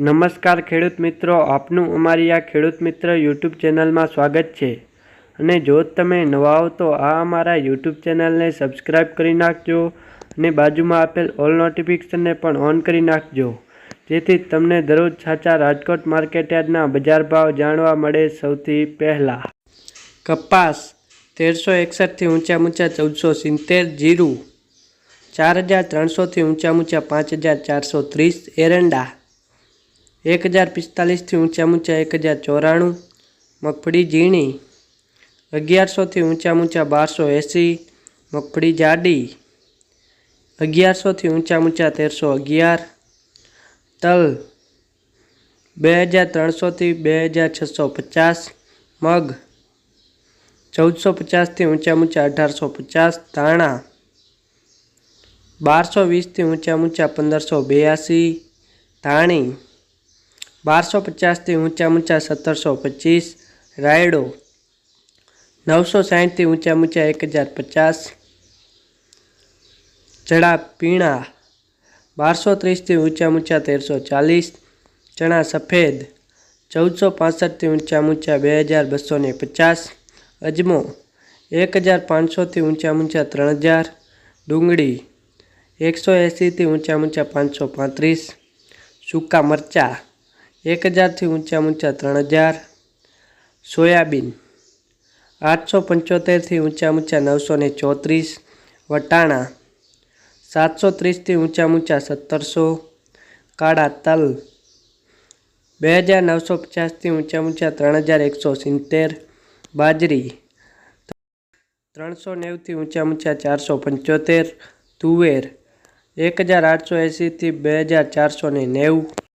નમસ્કાર ખેડૂત મિત્રો, આપનું અમારી આ ખેડૂત મિત્ર યુટ્યુબ ચેનલમાં સ્વાગત છે. અને જો તમે નવા હો તો આ અમારા યુટ્યુબ ચેનલને સબસ્ક્રાઈબ કરી નાખજો અને બાજુમાં આપેલ ઓલ નોટિફિકેશનને પણ ઓન કરી નાખજો. જેથી તમને દરરોજ સાચા રાજકોટ માર્કેટયાર્ડના બજાર ભાવ જાણવા મળે સૌથી પહેલાં. કપાસ તેરસો એકસઠથી ઊંચા ઊંચા ચૌદસો સિત્તેર, જીરું ચાર હજાર ત્રણસોથી ઊંચા ઊંચા પાંચ હજાર ચારસો ત્રીસ, એરંડા એક હજાર પિસ્તાલીસથી ઊંચા ઊંચા એક હજાર ચોરાણું, મગફળી ઝીણી, અગિયારસોથી ઊંચા ઊંચા બારસો એંસી, મગફળી જાડી, અગિયારસોથી ઊંચા ઊંચા તેરસો અગિયાર, તલ બે હજાર ત્રણસોથી બે હજાર છસો પચાસ, મગ ચૌદસો પચાસથી ઊંચા ઊંચા અઢારસો પચાસ, ધાણા બારસો વીસથી ઊંચા ઊંચા પંદરસો બ્યાસી ધાણી બારસો પચાસથી ઊંચા ઊંચા સત્તરસો પચીસ રાયડો નવસો સાહીઠથી ઊંચા ઊંચા એક હજાર પચાસ ચણા પીણા બારસો ત્રીસથી ઊંચા ઊંચા તેરસો ચાલીસ ચણા સફેદ ચૌદસો પાસઠથી ઊંચા ઊંચા બે હજાર બસો ને પચાસ અજમો એક હજાર પાંચસોથી ઊંચા ઊંચા ત્રણ હજાર ડુંગળી એકસો એંસીથી ઊંચા ઊંચા પાંચસો પાંત્રીસ સૂકા મરચાં એક હજારથી ઊંચા ઊંચા ત્રણ હજાર. સોયાબીન આઠસો પંચોતેરથી ઊંચા ઊંચા નવસો ને ચોત્રીસ. વટાણા સાતસો ત્રીસથી ઊંચા ઊંચા સત્તરસો. કાળા તલ બે હજાર નવસો પચાસથી ઊંચા ઊંચા ત્રણ હજાર એકસો સિત્તેર. બાજરી ત્રણસો નેવુંથી ઊંચા ઊંચા ચારસો પંચોતેર. તુવેર એક હજાર આઠસો એંસીથી બે હજાર ચારસો ને નેવું.